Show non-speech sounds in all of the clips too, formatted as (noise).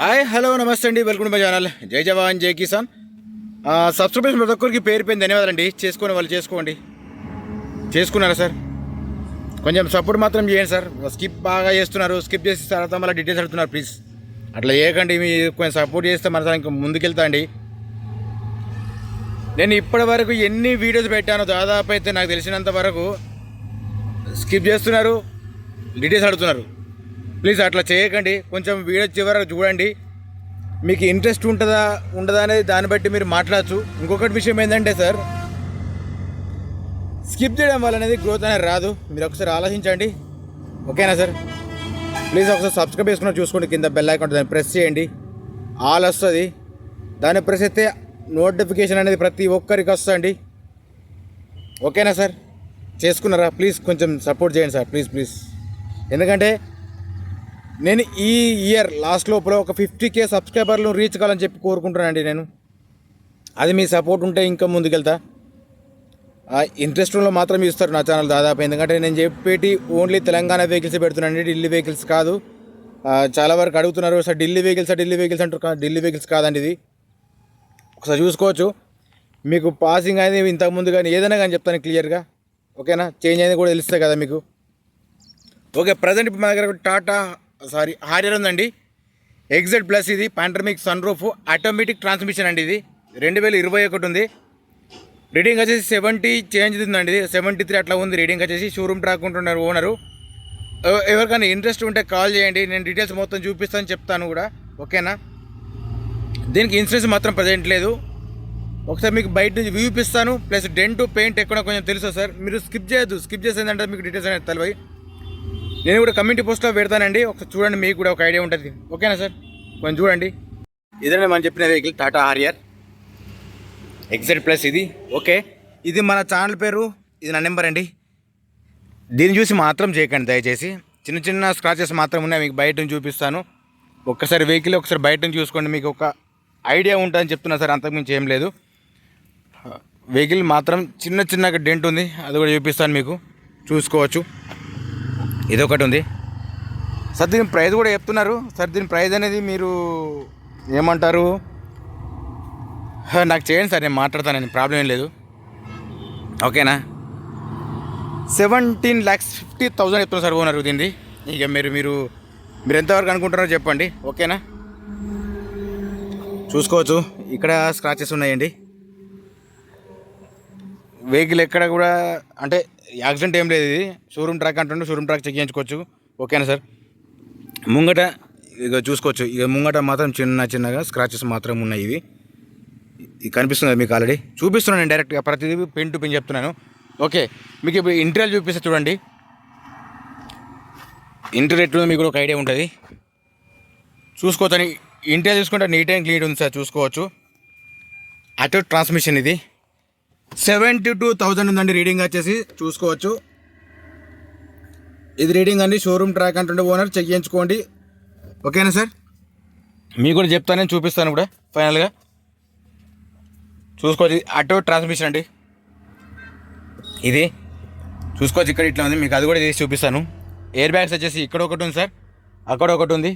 Hi hello namaste అండి. Welcome to my channel. జై జవాన్ జై కిసాన్. సబ్స్క్రిప్షన్ ప్రతి ఒక్కరికి పేరు పేరు ధన్యవాదాలండి చేసుకునే వాళ్ళు చేసుకోండి. చేసుకున్నారా సార్? కొంచెం సపోర్ట్ మాత్రం చేయండి సార్. స్కిప్ బాగా చేస్తున్నారు. స్కిప్ చేసి తర్వాత మళ్ళీ డీటెయిల్స్ అడుగుతున్నారు ప్లీజ్ అట్లా చేయకండి మీ కొంచెం సపోర్ట్ చేస్తే మన సార్ ఇంకా ముందుకెళ్తా అండి. నేను ఇప్పటి వరకు ఎన్ని వీడియోస్ పెట్టానో దాదాపు అయితే నాకు తెలిసినంత వరకు స్కిప్ చేస్తున్నారు డీటెయిల్స్ అడుగుతున్నారు. ప్లీజ్ అట్లా చేయకండి. కొంచెం వీడియో చివరకు చూడండి. మీకు ఇంట్రెస్ట్ ఉంటుందా ఉండదా అనేది దాన్ని బట్టి మీరు మాట్లాడచ్చు. ఇంకొకటి విషయం ఏంటంటే సార్ స్కిప్ చేయడం వల్ల అనేది గ్రోత్ అనేది రాదు. మీరు ఒకసారి ఆలోచించండి. ఓకేనా సార్? ప్లీజ్ ఒకసారి సబ్స్క్రైబ్ చేసుకుని చూసుకోండి. కింద బెల్ ఐకాన్ దాన్ని ప్రెస్ చేయండి. ఆల్ వస్తుంది. దాన్ని ప్రెస్ అయితే నోటిఫికేషన్ అనేది ప్రతి ఒక్కరికి వస్తుందండి. ఓకేనా సార్? చేసుకున్నారా? ప్లీజ్ కొంచెం సపోర్ట్ చేయండి సార్. Please please. ఎందుకంటే నేను ఈ ఇయర్ లాస్ట్ లోపల ఒక ఫిఫ్టీ కే సబ్స్క్రైబర్లు రీచ్ కావాలని చెప్పి కోరుకుంటున్నానండి నేను. అది మీ సపోర్ట్ ఉంటే ఇంకా ముందుకెళ్తా. ఇంట్రెస్ట్లో మాత్రం ఇస్తారు నా ఛానల్ దాదాపు. ఎందుకంటే నేను చెప్పేటి ఓన్లీ తెలంగాణ వెహికల్స్ పెడుతున్నానండి ఢిల్లీ వెహికల్స్ కాదు. చాలా వరకు అడుగుతున్నారు sir Delhi vehicles Delhi vehicles అంటారు ఢిల్లీ వెహికల్స్ కాదండి ఇది. ఒకసారి చూసుకోవచ్చు. మీకు పాసింగ్ అనేది ఇంతకుముందు కానీ ఏదైనా కానీ చెప్తాను క్లియర్గా ఓకేనా? చేంజ్ అనేది కూడా తెలుస్తుంది కదా మీకు. ఓకే ప్రజెంట్ ఇప్పుడు మా దగ్గర టాటా సారీ హారియర్ ఉందండి. ఎగ్జెట్ ప్లస్ ఇది panoramic sun roof automatic transmission అండి ఇది. రెండు వేల ఇరవై ఒకటి ఉంది. రీడింగ్ వచ్చేసి సెవెంటీ చేంజ్ ఉందండి ఇది. సెవెంటీ త్రీ అట్లా ఉంది. రీడింగ్ వచ్చేసి షోరూమ్ ట్రాక్ ఉంటున్నారు ఓనరు ఎవరికైనా ఇంట్రెస్ట్ ఉంటే కాల్ చేయండి. నేను డీటెయిల్స్ మొత్తం చూపిస్తాను చెప్తాను కూడా. ఓకేనా దీనికి ఇన్సూరెన్స్ మాత్రం ప్రజెంట్ లేదు. ఒకసారి మీకు బయట నుంచి వ్యూ ప్లస్ డెంట్ పెయింట్ ఎక్కడ కొంచెం తెలుసు సార్? మీరు స్కిప్ చేయొద్దు. స్కిప్ చేసేదంటే మీకు డీటెయిల్స్ అనేది తెలివి నేను కూడా కమ్యూనిటీ పోస్ట్లో పెడతానండి. ఒకసారి చూడండి మీకు కూడా ఒక ఐడియా ఉంటుంది. ఓకేనా సార్? కొంచెం చూడండి. ఇదే మనం చెప్పిన vehicle Tata Harrier XZ plus ఇది. ఓకే. ఇది మన ఛానల్ పేరు ఇది నా నెంబర్ అండి. దీన్ని చూసి మాత్రం చేయకండి దయచేసి. చిన్న చిన్న స్క్రాచెస్ మాత్రం ఉన్నాయి మీకు బయట నుంచి చూపిస్తాను. ఒక్కసారి వెహికల్ ఒకసారి బయట నుంచి చూసుకోండి మీకు ఒక ఐడియా ఉంటుందని చెప్తున్నా సార్ అంతకుమించి ఏం లేదు. వెహికల్ మాత్రం చిన్న చిన్నగా డెంట్ ఉంది అది కూడా చూపిస్తాను మీకు. చూసుకోవచ్చు. ఇదొకటి ఉంది. సార్ దీని ప్రైజ్ కూడా చెప్తున్నారు. సార్ దీని ప్రైజ్ అనేది మీరు ఏమంటారు? నాకు చేయండి సార్ నేను మాట్లాడతాను నేను ప్రాబ్లం ఏం లేదు. ఓకేనా? సెవెంటీన్ ల్యాక్స్ ఫిఫ్టీ థౌజండ్ చెప్తున్నారు సార్ ఓనర్ దీనిది. ఇక మీరు మీరు మీరు ఎంతవరకు అనుకుంటున్నారో చెప్పండి. ఓకేనా? చూసుకోవచ్చు. ఇక్కడ స్క్రాచెస్ ఉన్నాయండి. వెహికల్ ఎక్కడ కూడా అంటే యాక్సిడెంట్ ఏం లేదు ఇది. షోరూమ్ ట్రాక్ అంటుండే షోరూమ్ ట్రాక్ చెక్ చేయించుకోవచ్చు. ఓకేనా సార్? ముంగట ఇక చూసుకోవచ్చు. ఇక ముంగట మాత్రం చిన్న చిన్నగా స్క్రాచెస్ మాత్రం ఉన్నాయి ఇవి. ఇది కనిపిస్తుంది మీకు ఆల్రెడీ చూపిస్తున్నాను నేను డైరెక్ట్గా ప్రతిదీ పెన్ టు పెన్ చెప్తున్నాను. ఓకే మీకు ఇప్పుడు ఇంటీరియర్ చూపిస్తే చూడండి. ఇంటీరియర్ ఎట్లుందో మీకు ఒక ఐడియా ఉంటుంది. చూసుకోవచ్చు అని ఇంటీరియర్ చూసుకుంటే నీట్ అండ్ క్లీన్ ఉంది సార్ చూసుకోవచ్చు. అటు ట్రాన్స్మిషన్ ఇది. సెవెంటీ టూ థౌజండ్ ఉందండి రీడింగ్ వచ్చేసి. చూసుకోవచ్చు. ఇది రీడింగ్ అండి షోరూమ్ ట్రాక్ అంటుండే ఓనర్ చెక్ చేయించుకోండి. ఓకేనా సార్? మీకు కూడా చెప్తాను చూపిస్తాను కూడా ఫైనల్గా. చూసుకోవచ్చు ఆటో ట్రాన్స్మిషన్ అండి. ఇది చూసుకోవచ్చు ఇక్కడ ఇట్లా ఉంది. మీకు అది కూడా తీసి చూపిస్తాను. ఎయిర్ బ్యాగ్స్ వచ్చేసి ఇక్కడ ఒకటి ఉంది సార్ అక్కడ ఒకటి ఉంది.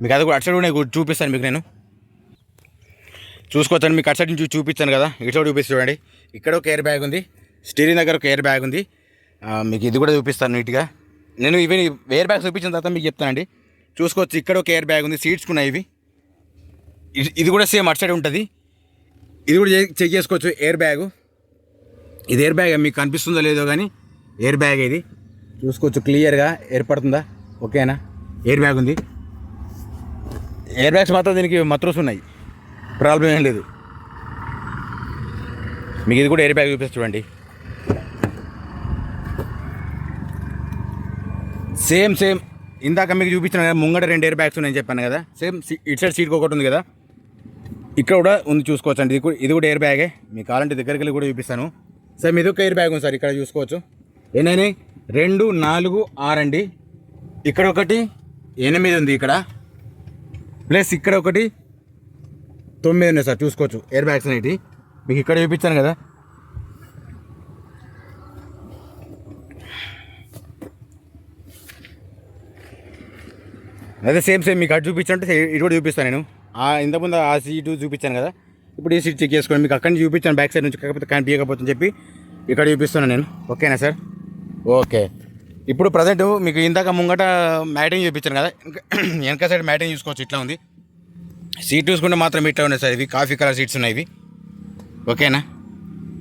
మీకు అది కూడా అటు సైడ్ కూడా చూపిస్తాను మీకు నేను. చూసుకోవచ్చండి మీకు అటు సైడ్ నుంచి చూపించాను కదా ఇటు సైడ్ చూపిస్తాను చూడండి. ఇక్కడ ఒక ఎయిర్ బ్యాగ్ ఉంది. స్టీరింగ్ దగ్గర ఒక ఎయిర్ బ్యాగ్ ఉంది. మీకు ఇది కూడా చూపిస్తాను నీట్గా. నేను ఇవి ఎయిర్ బ్యాగ్స్ చూపించిన తర్వాత మీకు చెప్తానండి. చూసుకోవచ్చు ఇక్కడ ఒక ఎయిర్ బ్యాగ్ ఉంది. సీట్స్ ఉన్నాయి ఇవి. ఇది- ఇది కూడా సేమ్ అటు సైడ్ ఉంటుంది. ఇది కూడా చెక్- చెక్ చేసుకోవచ్చు ఎయిర్ బ్యాగ్. ఇది ఎయిర్ బ్యాగ్ మీకు కనిపిస్తుందో లేదో కానీ ఎయిర్ బ్యాగ్ ఇది. చూసుకోవచ్చు క్లియర్గా ఏర్పడుతుందా? ఓకేనా? ఎయిర్ బ్యాగ్ ఉంది. ఎయిర్ బ్యాగ్స్ మాత్రం దీనికి మత్రూస్ ఉన్నాయి. ప్రాబ్లం ఏం లేదు. మీకు ఇది కూడా ఎయిర్ బ్యాగ్ చూపిస్తా చూడండి. సేమ్ సేమ్ ఇందాక మీకు చూపించిన కదా ముంగట రెండు ఎయిర్ బ్యాగ్స్ ఉన్నాయని చెప్పాను కదా. సేమ్ ఇట్ ఇటు సైడ్ సీట్ ఒకటి ఉంది కదా. ఇక్కడ కూడా ఉంది చూసుకోవచ్చు అండి ఇది కూడా ఇది కూడా ఎయిర్ బ్యాగే మీకు కావాలంటే దగ్గరికి వెళ్ళి కూడా చూపిస్తాను. సార్ ఇది ఒక ఎయిర్ బ్యాగ్ ఉంది సార్. ఇక్కడ చూసుకోవచ్చు. ఎన్నైనాయి? రెండు నాలుగు ఆరు అండి ఇక్కడ ఒకటి ఎనిమిది ఉంది ఇక్కడ. ప్లస్ ఇక్కడ ఒకటి తొమ్మిది ఉన్నాయి సార్. చూసుకోవచ్చు. ఎయిర్ బ్యాగ్స్ అనేటివి. మీకు ఇక్కడ చూపించాను కదా. అదే సేమ్ సేమ్ మీకు అటు చూపించాలంటే ఇటు కూడా చూపిస్తాను నేను. ఆ ఇంతకుముందు ఆ సీటు చూపించాను కదా. ఇప్పుడు ఈ సీట్ చెక్ చేసుకోండి. మీకు అక్కడి నుంచి చూపించాను బ్యాక్ సైడ్ నుంచి కాకపోతే కనిపించకపోతే అని చెప్పి ఇక్కడ చూపిస్తున్నాను నేను. ఓకేనా సార్? ఓకే. ఇప్పుడు ప్రజెంట్ మీకు ఇందాక ముంగట మ్యాటింగ్ చూపించాను కదా. ఇంకా (clears throat) వెనక సైడ్ మ్యాటింగ్ చూసుకోవచ్చు. ఇట్లా ఉంది. సీట్ చూసుకుంటే మాత్రం ఇట్లా ఉన్నాయి సార్. ఇవి కాఫీ కలర్ సీట్స్ ఉన్నాయి ఇవి. ఓకేనా?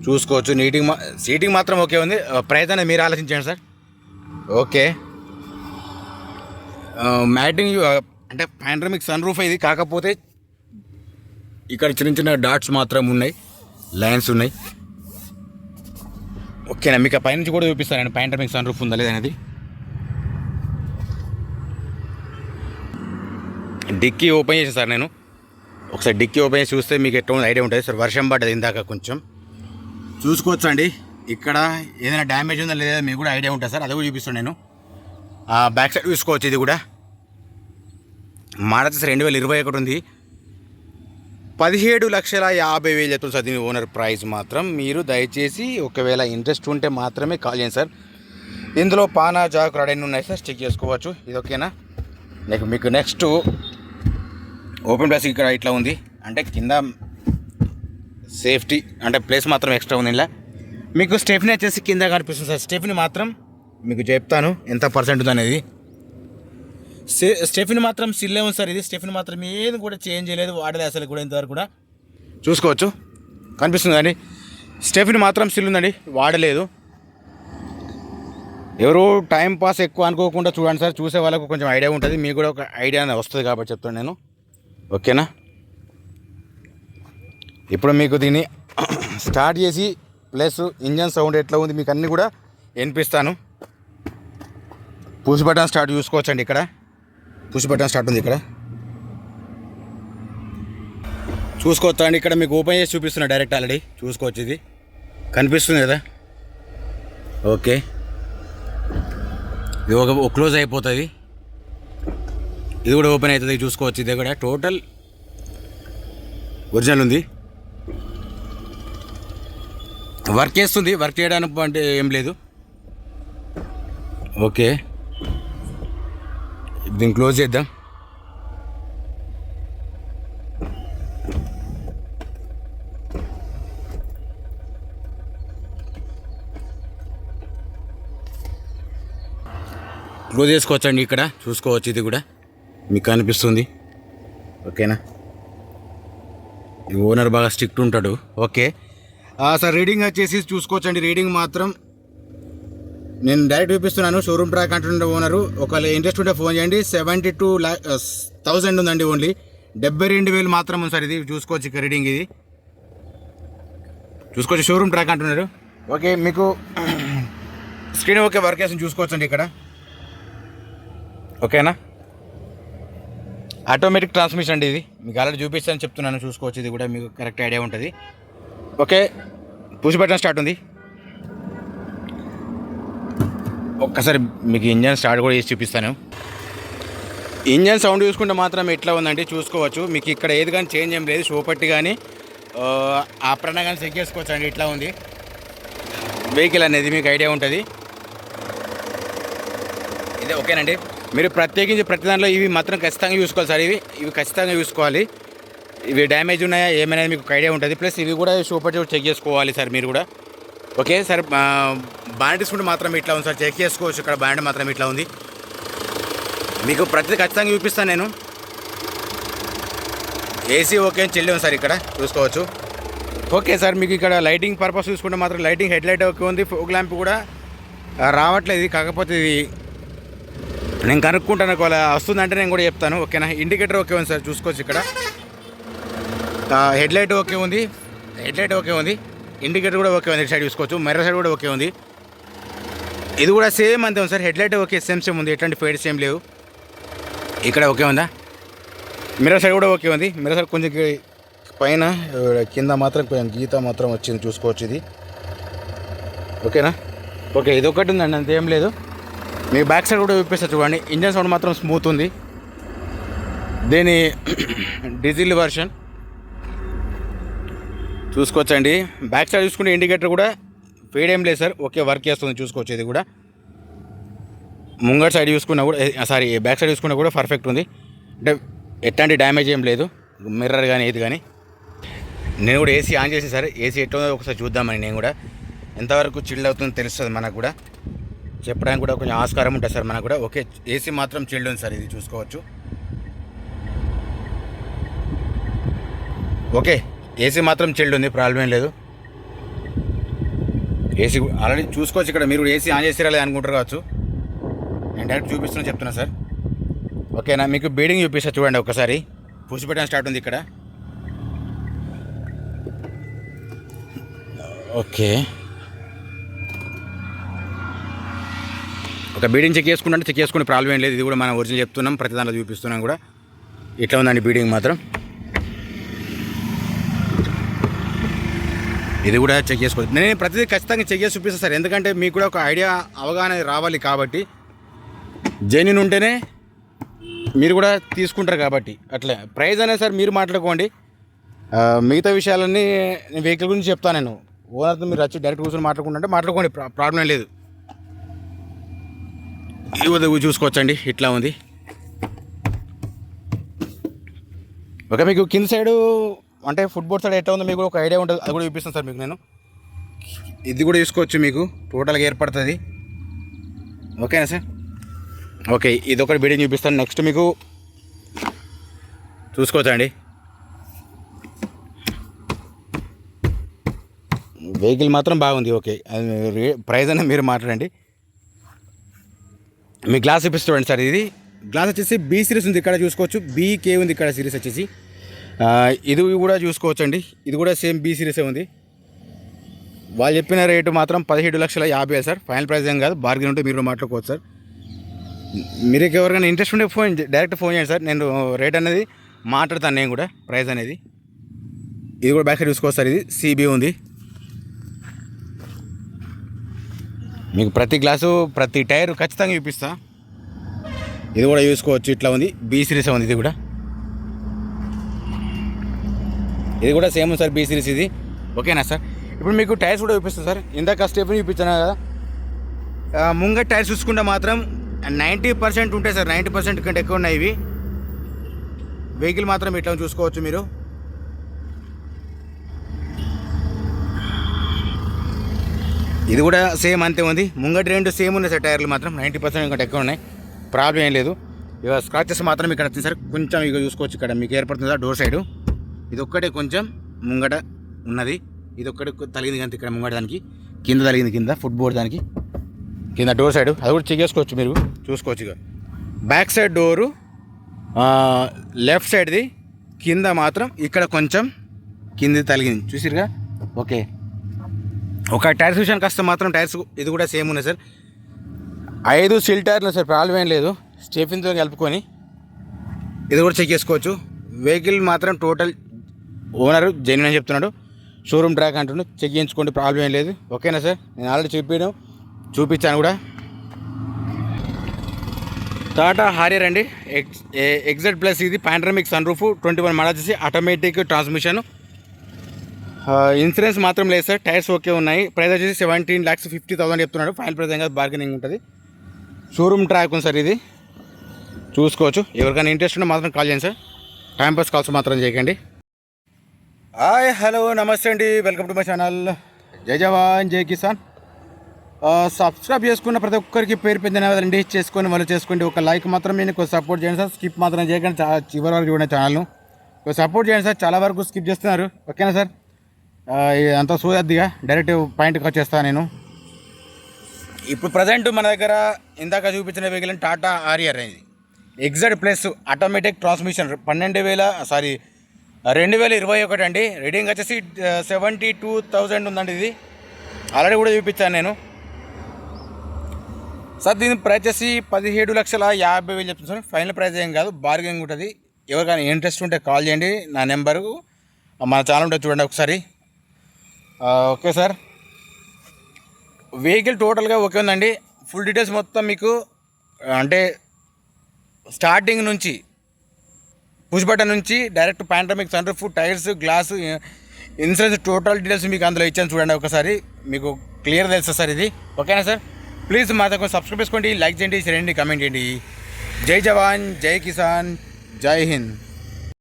చూసుకోవచ్చు. నీటింగ్ మా సీటింగ్ మాత్రం ఓకే ఉంది. ప్రయత్నం మీరు ఆలోచించండి సార్. ఓకే. మ్యాటింగ్ అంటే పాండ్రమిక్ సన్ రూఫ్ ఇది కాకపోతే ఇక్కడ చిన్న చిన్న డాట్స్ మాత్రం ఉన్నాయి. లైన్స్ ఉన్నాయి. ఓకేనా? మీకు ఆ పైనుంచి కూడా చూపిస్తాను నేను. పాండ్రమిక్ సన్ రూఫ్ ఉందా లేదనేది డిక్కీ ఓపెన్ చేసాను సార్ నేను. ఒకసారి డిక్కీ ఓపెన్ చేసి చూస్తే మీకు ఎట్లా ఐడియా ఉంటుంది. సార్ వర్షం పడ్డది ఇందాక కొంచెం. చూసుకోవచ్చు అండి ఇక్కడ ఏదైనా డ్యామేజ్ ఉందా లేదా మీకు కూడా ఐడియా ఉంటుంది సార్. అది కూడా చూపిస్తాను నేను. ఆ బ్యాక్ సైడ్ చూసుకోవచ్చు ఇది కూడా. మారుతి రెండు వేల ఇరవై ఒకటి ఉంది. పదిహేడు లక్షల యాభై వేలు చెప్తుంది సార్ దీని ఓనర్ ప్రైస్ మాత్రం మీరు దయచేసి ఒకవేళ ఇంట్రెస్ట్ ఉంటే మాత్రమే కాల్ చేయండి సార్. ఇందులో పానా జాకు రెడీ ఉన్నాయి సార్? చెక్ చేసుకోవచ్చు. ఇది ఓకేనా? నెక్స్ట్ మీకు నెక్స్ట్ ఓపెన్ ప్లేస్ ఇక్కడ ఇట్లా ఉంది. అంటే కింద సేఫ్టీ అంటే ప్లేస్ మాత్రం ఎక్స్ట్రా ఉంది ఇలా మీకు స్టెఫ్ని వచ్చేసి కింద కనిపిస్తుంది సార్. స్టెఫ్ని మాత్రం మీకు చెప్తాను ఎంత పర్సెంట్ ఉంది అనేది. స్టె- స్టెఫిన్ మాత్రం సిల్లే ఉంది సార్. ఇది స్టెఫిన్ మాత్రం ఏది కూడా చేంజ్ చేయలేదు. వాడలేదు అసలు కూడా ఇంతవరకు కూడా. చూసుకోవచ్చు. కనిపిస్తుంది అండి. స్టెఫిన్ మాత్రం సిల్ ఉందండి. వాడలేదు. ఎవరు టైం పాస్ ఎక్కువ అనుకోకుండా చూడండి సార్. చూసే వాళ్ళకు కొంచెం ఐడియా ఉంటుంది. మీకు కూడా ఒక ఐడియా అనేది వస్తుంది కాబట్టి చెప్తాను నేను. ఓకేనా? ఇప్పుడు మీకు దీన్ని స్టార్ట్ చేసి ప్లస్ ఇంజన్ సౌండ్ ఎట్లా ఉంది మీకు అన్నీ కూడా వినిపిస్తాను. పుష్ బటన్ స్టార్ట్ చూసుకోవచ్చండి ఇక్కడ. పుష్ బటన్ స్టార్ట్ ఉంది ఇక్కడ. చూసుకోవచ్చండి ఇక్కడ మీకు ఓపెన్ చేసి చూపిస్తున్నా డైరెక్ట్ ఆల్రెడీ. చూసుకోవచ్చు ఇది. కనిపిస్తుంది కదా? ఓకే. ఇది ఒక క్లోజ్ అయిపోతుంది. ఇది కూడా ఓపెన్ అవుతుంది చూసుకోవచ్చు ఇది కూడా. టోటల్ ఒరిజినల్ ఉంది. వర్క్ చేస్తుంది వర్క్ చేయడానికి అంటే ఏం లేదు. ఓకే దీన్ని క్లోజ్ చేద్దాం. క్లోజ్ చేసుకోవచ్చండి ఇక్కడ చూసుకోవచ్చు ఇది కూడా. మీకు కనిపిస్తుంది ఓకేనా? ఈ ఓనర్ బాగా స్ట్రిక్ట్ ఉంటాడు. ఓకే. సార్ రీడింగ్ వచ్చేసి చూసుకోవచ్చండి. రీడింగ్ మాత్రం నేను డైరెక్ట్ చూపిస్తున్నాను. షోరూమ్ ట్రాక్ అంటుండే ఓనరు. ఒకవేళ ఇంట్రెస్ట్ ఉంటే ఫోన్ చేయండి. సెవెంటీ టూ థౌజండ్ ఉందండి ఓన్లీ. డెబ్బై రెండు వేలు మాత్రం ఉంది సార్ ఇది. చూసుకోవచ్చు ఇక రీడింగ్ ఇది. చూసుకోవచ్చు. షోరూమ్ ట్రాక్ అంటున్నారు. ఓకే మీకు స్క్రీన్ ఓకే వర్క్ చేసి చూసుకోవచ్చండి ఇక్కడ. ఓకేనా? ఆటోమేటిక్ ట్రాన్స్మిషన్ అండి ఇది. మీకు ఆల్రెడీ చూపిస్తాను చెప్తున్నాను చూసుకోవచ్చు ఇది కూడా మీకు కరెక్ట్ ఐడియా ఉంటుంది. ఓకే పుష్ బటన్ స్టార్ట్ ఉంది. ఒక్కసారి మీకు ఇంజన్ స్టార్ట్ కూడా చేసి చూపిస్తాను. ఇంజన్ సౌండ్ చూసుకుంటే మాత్రం ఎట్లా ఉందంటే చూసుకోవచ్చు. మీకు ఇక్కడ ఏది కానీ చేంజ్ ఏం లేదు షోపట్టి కానీ ఆ కానీ చెక్ చేసుకోవచ్చు అండి ఇట్లా ఉంది. వెహికల్ అనేది మీకు ఐడియా ఉంటుంది. ఇదే ఓకేనండి మీరు ప్రత్యేకించి ప్రతి దాంట్లో ఇవి మాత్రం ఖచ్చితంగా చూసుకోవాలి సార్. ఇవి ఇవి ఖచ్చితంగా చూసుకోవాలి ఇవి డ్యామేజ్ ఉన్నాయా ఏమైనా మీకు ఐడియా ఉంటుంది. ప్లస్ ఇవి కూడా సూపర్ కూడా చెక్ చేసుకోవాలి సార్ మీరు కూడా. ఓకే సార్ బాండ్ తీసుకుంటే మాత్రం ఇట్లా ఉంది సార్. చెక్ చేసుకోవచ్చు ఇక్కడ బాండ్ మాత్రం ఇట్లా ఉంది. మీకు ప్రతి ఖచ్చితంగా చూపిస్తాను నేను. ఏసీ ఓకే అని చెల్లి సార్ ఇక్కడ చూసుకోవచ్చు. ఓకే సార్ మీకు ఇక్కడ లైటింగ్ పర్పస్ చూసుకుంటే మాత్రం లైటింగ్ హెడ్ లైట్ ఓకే ఉంది. ఫోక్ ల్యాంప్ కూడా రావట్లేదు. కాకపోతే ఇది నేను కనుక్కుంటాను ఒకవేళ వస్తుందంటే నేను కూడా చెప్తాను ఓకేనా? ఇండికేటర్ ఓకే ఉంది సార్ చూసుకోవచ్చు ఇక్కడ. హెడ్ లైట్ ఓకే ఉంది. హెడ్ లైట్ ఓకే ఉంది. ఇండికేటర్ కూడా ఓకే ఉంది ఇటు సైడ్ చూసుకోవచ్చు. మెర్ర సైడ్ కూడా ఓకే ఉంది. ఇది కూడా సేమ్ అంతే ఉంది sir. Headlight okay same same ఉంది. ఎట్లాంటి ఫేడ్ సేమ్ లేవు. ఇక్కడ ఓకే ఉందా? మిర్రర్ సైడ్ కూడా ఓకే ఉంది. మిర్రర్ సైడ్ కొంచెం పైన కింద మాత్రం కొంచెం గీత మాత్రం వచ్చింది చూసుకోవచ్చు ఇది. ఓకేనా? ఓకే ఇది ఒకటి ఉందండి అంతేం లేదు. మీకు బ్యాక్ సైడ్ కూడా చూపిస్తా చూడండి. ఇంజన్ సౌండ్ మాత్రం స్మూత్ ఉంది. దీని (clears throat) డీజిల్ వర్షన్. చూసుకోవచ్చండి. బ్యాక్ సైడ్ చూసుకుంటే ఇండికేటర్ కూడా ఫీడ్ ఏం లేదు సార్. ఓకే వర్క్ చేస్తుంది చూసుకోవచ్చు ఇది కూడా. ముంగట్ సైడ్ చూసుకున్నా కూడా సారీ బ్యాక్ సైడ్ చూసుకున్నా కూడా పర్ఫెక్ట్ ఉంది. అంటే ఎట్లాంటి డ్యామేజ్ ఏం లేదు. మిర్రర్ కానీ ఏది కానీ నేను కూడా ఏసీ ఆన్ చేసి సార్ ఏసీ ఎట్లా ఉందో ఒకసారి చూద్దామని నేను కూడా. ఎంతవరకు చిల్డ్ అవుతుందో తెలుస్తుంది మనకు కూడా. చెప్పడానికి కూడా కొంచెం ఆస్కారం ఉంటుంది సార్ మనకు కూడా. ఓకే ఏసీ మాత్రం చిల్డ్ ఉంది సార్ ఇది చూసుకోవచ్చు. ఓకే ఏసీ మాత్రం చిల్డ్ ఉంది ప్రాబ్లం ఏం లేదు. ఏసీ ఆల్రెడీ చూసుకోవచ్చు ఇక్కడ మీరు ఏసీ ఆన్ చేసి రాలేదు అనుకుంటారు కావచ్చు. నేను డైరెక్ట్ చూపిస్తున్నా చెప్తున్నా సార్. ఓకేనా మీకు బీడింగ్ చూపిస్తా చూడండి ఒకసారి పూసిపెట్టడం స్టార్ట్ ఉంది ఇక్కడ. ఓకే. ఒక బీడింగ్ చెక్ చేసుకుంటే చెక్ చేసుకునే ప్రాబ్లం ఏం లేదు. ఇది కూడా మనం ఒరిజినల్ చెప్తున్నాం ప్రతి దాంట్లో చూపిస్తున్నాం కూడా. ఇట్లా ఉందండి బీడింగ్ మాత్రం. ఇది కూడా చెక్ చేసుకోవచ్చు నేను ప్రతిదీ ఖచ్చితంగా చెక్ చేసి చూపిస్తాను సార్. ఎందుకంటే మీకు కూడా ఒక ఐడియా అవగాహన రావాలి కాబట్టి. జెన్యున్ ఉంటేనే మీరు కూడా తీసుకుంటారు కాబట్టి. అట్లా. ప్రైజ్ అనేది సార్ మీరు మాట్లాడుకోండి. మిగతా విషయాలన్నీ నేను వెహికల్ గురించి చెప్తాను నేను. ఓనర్తో మీరు వచ్చి డైరెక్ట్ కూర్చొని మాట్లాడుకుంటే మాట్లాడుకోండి. ప్రా- ప్రాబ్లం లేదు. ఇవి చూసుకోవచ్చండి. ఇట్లా ఉంది. ఓకే మీకు కింద సైడు అంటే ఫుట్బాల్ సైడ్ ఎట్లా ఉందో మీకు ఒక ఐడియా ఉంటుంది. అది కూడా చూపిస్తాను సార్ మీకు నేను. ఇది కూడా చూసుకోవచ్చు మీకు. టోటల్గా ఏర్పడుతుంది. ఓకేనా సార్? ఓకే ఇది ఒకటి బిల్డింగ్ చూపిస్తాను. నెక్స్ట్ మీకు చూసుకోవచ్చండి. వెహికల్ మాత్రం బాగుంది. ఓకే అది రే- అనేది మీరు మాట్లాడండి. మీ గ్లాస్ చూపిస్తామండి సార్ ఇది? గ్లాస్ వచ్చేసి బీ సిరీస్ ఉంది ఇక్కడ చూసుకోవచ్చు. బీకే ఉంది ఇక్కడ సిరీస్ వచ్చేసి. ఇది కూడా చూసుకోవచ్చు అండి ఇది కూడా సేమ్ బీ సిరీసే ఉంది. వాళ్ళు చెప్పిన రేటు మాత్రం పదిహేడు లక్షల యాభై సార్. ఫైనల్ ప్రైస్ ఏం కాదు. బార్గెన్ ఉంటే మీరు కూడా మాట్లాడుకోవచ్చు సార్. మీరు ఎవరికైనా ఇంట్రెస్ట్ ఉంటే ఫోన్ డైరెక్ట్ ఫోన్ చేయండి సార్. నేను రేట్ అనేది మాట్లాడతాను నేను కూడా ప్రైస్ అనేది. ఇది కూడా బ్యాక్ సైడ్ చూసుకోవచ్చు సార్ ఇది. సిబి ఉంది. మీకు ప్రతి గ్లాసు ప్రతి టైర్ ఖచ్చితంగా చూపిస్తా. ఇది కూడా చూసుకోవచ్చు ఇట్లా ఉంది. బీ సిరీస్ ఉంది ఇది కూడా. ఇది కూడా సేమ్ సార్ బీ సిరీస్ ఇది. ఓకేనా సార్? ఇప్పుడు మీకు టైర్స్ కూడా చూపిస్తాను సార్. ఇందాక స్టెప్ చూపించాను కదా. ముంగ టైర్స్ చూసుకుంటే మాత్రం నైంటీ పర్సెంట్ ఉంటాయి సార్. నైంటీ పర్సెంట్ కంటే ఎక్కువ ఉన్నాయి ఇవి. వెహికల్ మాత్రం ఇట్లా చూసుకోవచ్చు మీరు. ఇది కూడా సేమ్ అంతే ఉంది. ముంగటి రెండు సేమ్ ఉన్నాయి సార్ టైర్లు మాత్రం. నైంటీ పర్సెంట్ ఇంకా ఎక్కువ ఉన్నాయి. ప్రాబ్లం ఏం లేదు. ఇక స్క్రాచెస్ మాత్రం ఇక్కడ వచ్చింది సార్. కొంచెం ఇక చూసుకోవచ్చు ఇక్కడ. మీకు ఏర్పడుతుందా డోర్ సైడు. ఇది ఒక్కటే కొంచెం ముంగట ఉన్నది. ఇది ఒక్కటి తలిగింది కంటే ఇక్కడ ముంగట దానికి. కింద తలిగింది కింద. ఫుట్బోర్డ్ దానికి. కింద డోర్ సైడ్. అది కూడా చెక్ చేసుకోవచ్చు మీరు. చూసుకోవచ్చు ఇక. బ్యాక్ సైడ్ డోరు లెఫ్ట్ సైడ్ది కింద మాత్రం ఇక్కడ కొంచెం కింది తలిగింది చూసిరుగా ఓకే. ఒక టైర్స్ విషయానికి వస్తే మాత్రం టైర్స్ ఇది కూడా సేమ్ ఉన్నాయి సార్. ఐదు సిల్ టైర్లు సార్ ప్రాబ్లం ఏం లేదు. స్టెఫిన్తో కలుపుకొని ఇది కూడా చెక్ చేసుకోవచ్చు. వెహికల్ మాత్రం టోటల్ ఓనర్ జెన్యున్ అని చెప్తున్నాడు. షోరూమ్ ట్రాక్ అంటున్నాడు. చెక్ చేయించుకోండి ప్రాబ్లం ఏం లేదు. ఓకేనా సార్? నేను ఆల్రెడీ చెప్పాను. చూపించాను కూడా. టాటా హారియర్ అండి. ఎక్స్ ఎగ్జెట్ ప్లస్ ఇది panoramic sunroof twenty one model వచ్చేసి ఆటోమేటిక్ ట్రాన్స్మిషన్. ఇన్సూరెన్స్ మాత్రం లేదు సార్. టైర్స్ ఓకే ఉన్నాయి. ప్రైస్ వచ్చేసి సెవెంటీన్ ల్యాక్స్ ఫిఫ్టీ థౌసండ్ చెప్తున్నాడు. ఫైనల్ ప్రైస్ ఇంకా బార్గెనింగ్ ఉంటుంది. షోరూమ్ ట్రాక్ ఉంది సార్ ఇది. చూసుకోవచ్చు. ఎవరికైనా ఇంట్రెస్ట్ ఉంటే మాత్రం కాల్ చేయండి సార్. టైం పాస్ కాల్స్ మాత్రం చేయకండి. హాయ్ హలో నమస్తే అండి. Welcome to my channel. జై జవాన్ జై కిసాన్. సబ్స్క్రైబ్ చేసుకున్న ప్రతి ఒక్కరికి పేరు పెద్ద ధన్యవాదాలండి చేసుకొని వాళ్ళు చేసుకోండి. ఒక లైక్ మాత్రం నేను కొంచెం సపోర్ట్ చేయండి సార్. స్కిప్ మాత్రం చేయకండి. చా- చివరి వరకు చూడండి ఛానల్ను. సపోర్ట్ చేయండి సార్. చాలా వరకు స్కిప్ చేస్తున్నారు. ఓకేనా సార్? అంతా సూదద్దిగా డైరెక్ట్ పాయింట్కి వచ్చేస్తాను నేను. ఇప్పుడు ప్రజెంట్ మన దగ్గర ఇందాక చూపించిన వెహికల్ టాటా ఆరియర్ ఇది. ఎగ్జాక్ట్ ప్లస్ ఆటోమేటిక్ ట్రాన్స్మిషన్ పన్నెండు వేల సారీ రెండు వేల ఇరవై ఒకటి అండి. రీడింగ్ వచ్చేసి సెవెంటీ టూ థౌజండ్ ఉందండి ఇది. ఆల్రెడీ కూడా చూపించాను నేను. సార్ దీని ప్రైస్ వచ్చేసి పదిహేడు లక్షల యాభై వేలు చెప్తాను సార్. ఫైనల్ ప్రైస్ ఏం కాదు బార్గెనింగ్ ఉంటుంది. ఎవరికైనా ఇంట్రెస్ట్ ఉంటే కాల్ చేయండి. నా నెంబరు మన ఛానల్ ఉంటుంది చూడండి ఒకసారి. Okay sir. వెహికల్ టోటల్గా ఓకే ఉందండి. ఫుల్ డీటెయిల్స్ మొత్తం మీకు అంటే స్టార్టింగ్ నుంచి పుష్ బటన్ నుంచి direct panoramic sunroof tyres glass insurance total details మీకు అందులో ఇచ్చాను చూడండి ఒకసారి. మీకు క్లియర్ తెలుస్తుంది సార్ ఇది? ఓకేనా సార్? ప్లీజ్ మా దగ్గర సబ్స్క్రైబ్ చేసుకోండి లైక్ చేయండి షేర్ చేయండి కమెంట్ చేయండి. జై జవాన్ జై కిసాన్ జై హింద్.